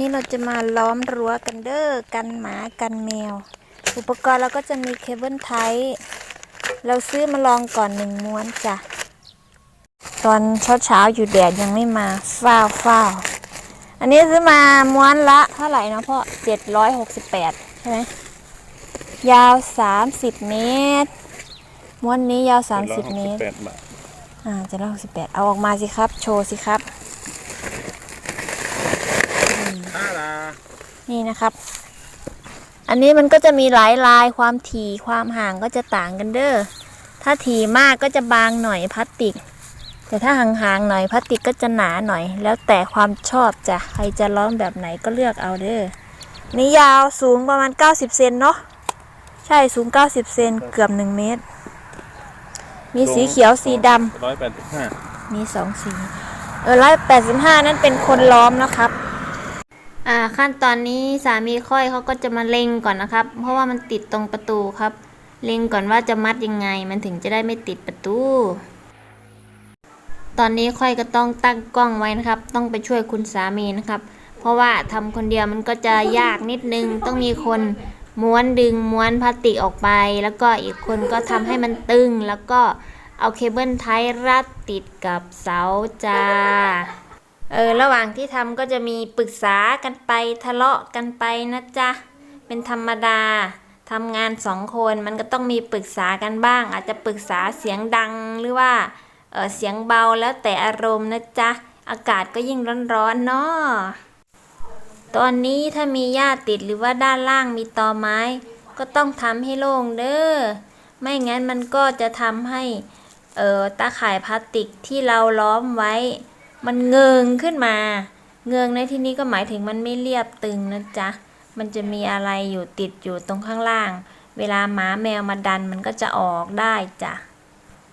นี้เราจะมาล้อมรั้วกันเด้อกันหมากันแมว อุปกรณ์เราก็จะมีเคเบิลไทป์เราซื้อมาลองก่อนหนึ่งม้วนจ้ะ ตอนเช้าเช้าๆอยู่แดดยังไม่มาฟ้าวฟ้าวอันนี้ซื้อมาม้วนละเท่าไหร่เนาะพ่อเจ็ดร้อยหกสิบแปดใช่ไหมยาวสามสิบเมตร ม้วนนี้ยาวสามสิบเมตรแปดบาทอ่าเจ็ดร้อยหกสิบแปดเอาออกมาสิครับ โชว์สิครับ ห้าลา นี่นะครับ อันนี้มันก็จะมีหลายลายความถี่ความห่างก็จะต่างกันเด้อ ถ้าถี่มากก็จะบางหน่อยพลาสติก แต่ถ้าห่างๆหน่อยพลาสติกก็จะหนาหน่อย แล้วแต่ความชอบจ้ะ ใครจะล้อมแบบไหนก็เลือกเอาเด้อ นี่ยาวสูงประมาณ 90 เซนเนาะ ใช่สูง 90 เซนเกือบ 1 เมตร มีสีเขียวสีดำร้อยแปดสิบห้ามีสองสี เออร้อยแปดสิบห้านั่นเป็นคนล้อมนะครับ อ่าขั้นตอนนี้สามีค่อยเขาก็จะมาเล็งก่อนนะครับ เพราะว่ามันติดตรงประตูครับ เล็งก่อนว่าจะมัดยังไง มันถึงจะได้ไม่ติดประตู ตอนนี้ค่อยก็ต้องตั้งกล้องไว้นะครับ ต้องไปช่วยคุณสามีนะครับ เพราะว่าทำคนเดียวมันก็จะยากนิดนึง ต้องมีคนม้วนดึงม้วนพลาสติกออกไป แล้วก็อีกคนก็ทำให้มันตึง แล้วก็เอาเคเบิลไทยรัดติดกับเสาจ้า เออระหว่างที่ทำก็จะมีปรึกษากันไปทะเลาะกันไปนะจ๊ะ เป็นธรรมดาทำงานสองคนมันก็ต้องมีปรึกษากันบ้าง อาจจะปรึกษาเสียงดังหรือว่าเออเสียงเบาแล้วแต่อารมณ์นะจ๊ะ อากาศก็ยิ่งร้อนๆเนาะตอนนี้ถ้ามีหญ้าติดหรือว่าด้านล่างมีตอไม้ ก็ต้องทำให้โล่งเด้อไม่งั้นมันก็จะทำให้เออตาข่ายพลาสติกที่เราล้อมไว้ มันเงิงขึ้นมา เงิงในที่นี้ก็หมายถึงมันไม่เรียบตึงนะจ๊ะ มันจะมีอะไรอยู่ติดอยู่ตรงข้างล่าง เวลาหมาแมวมาดันมันก็จะออกได้จ้ะ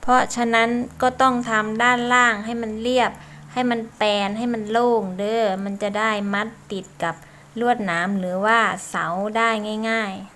เพราะฉะนั้นก็ต้องทำด้านล่างให้มันเรียบ ให้มันแปลนให้มันโล่งเด้อ มันจะได้มัดติดกับลวดหนามหรือว่าเสาได้ง่าย ๆ